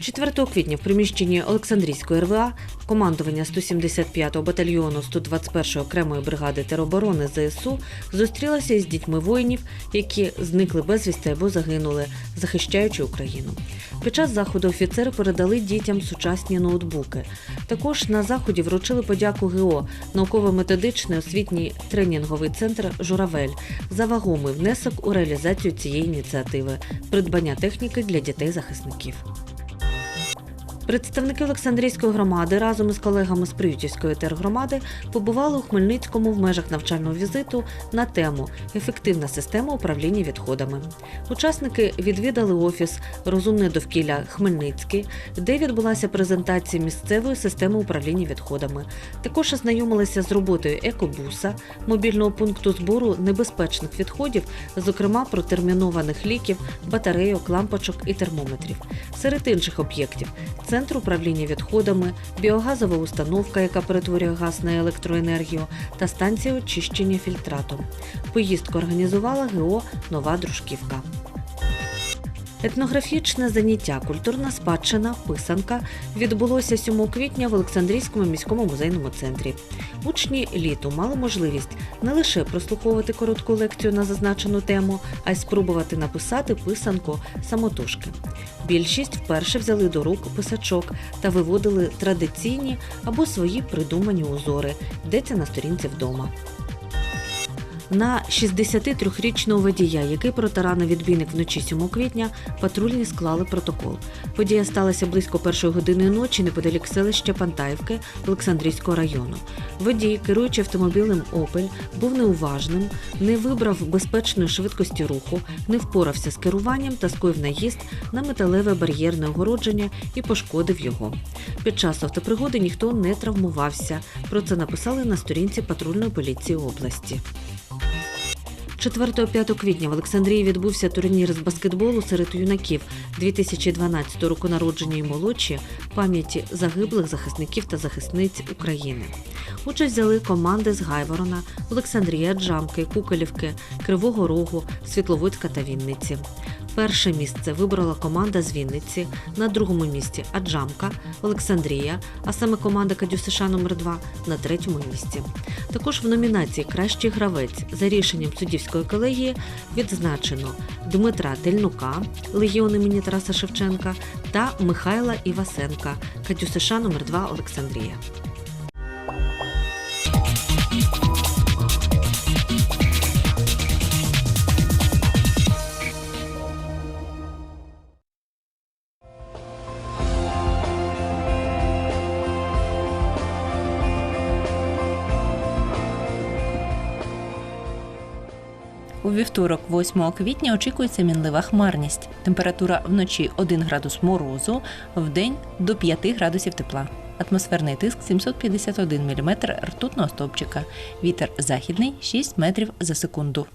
4 квітня в приміщенні Олександрійської РВА командування 175-го батальйону 121-ї окремої бригади тероборони ЗСУ зустрілося із дітьми воїнів, які зникли безвісти або загинули, захищаючи Україну. Під час заходу офіцери передали дітям сучасні ноутбуки. Також на заході вручили подяку ГО науково-методичний освітній тренінговий центр Журавель за вагомий внесок у реалізацію цієї ініціативи придбання техніки для дітей-захисників. Представники Олександрійської громади разом із колегами з Приютівської тергромади побували у Хмельницькому в межах навчального візиту на тему Ефективна система управління відходами. Учасники відвідали офіс Розумне довкілля Хмельницький, де відбулася презентація місцевої системи управління відходами. Також ознайомилися з роботою екобуса, мобільного пункту збору небезпечних відходів, зокрема протермінованих ліків, батарейок, лампочок і термометрів. Серед інших об'єктів центр управління відходами, біогазова установка, яка перетворює газ на електроенергію, та станція очищення фільтрату. Поїздку організувала ГО Нова Дружківка. Етнографічне заняття Культурна спадщина писанка відбулося 7 квітня в Олександрійському міському музейному центрі. Учні літу мали можливість не лише прослуховувати коротку лекцію на зазначену тему, а й спробувати написати писанку самотужки. Більшість вперше взяли до рук писачок та виводили традиційні або свої придумані узори, йдеться на сторінці вдома. На 63-річного водія, який протаранив відбійник вночі 7 квітня, патрульні склали протокол. Подія сталася близько першої години ночі неподалік селища Пантаївки Олександрійського району. Водій, керуючи автомобілем Опель, був неуважним, не вибрав безпечної швидкості руху, не впорався з керуванням та скоїв наїзд на металеве бар'єрне огородження і пошкодив його. Під час автопригоди ніхто не травмувався. Про це написали на сторінці патрульної поліції області. 4-5 квітня в Олександрії відбувся турнір з баскетболу серед юнаків 2012 року народження і молодші пам'яті загиблих захисників та захисниць України. Участь взяли команди з Гайворона, Олександрія, Джамки, Куколівки, Кривого Рогу, Світловодська та Вінниці. Перше місце вибрала команда з Вінниці, на другому місці Аджамка, Олександрія, а саме команда Кадюсиша номер 2 на третьому місці. Також в номінації Кращий гравець за рішенням суддівської колегії відзначено Дмитра Тельнука, Легіон імені Тараса Шевченка та Михайла Івасенка, Кадюсиша номер 2 Олександрія. У вівторок, 8 квітня, очікується мінлива хмарність. Температура вночі 1 градус морозу, вдень до 5 градусів тепла. Атмосферний тиск 751 мм ртутного стовпчика. Вітер західний 6 метрів за секунду.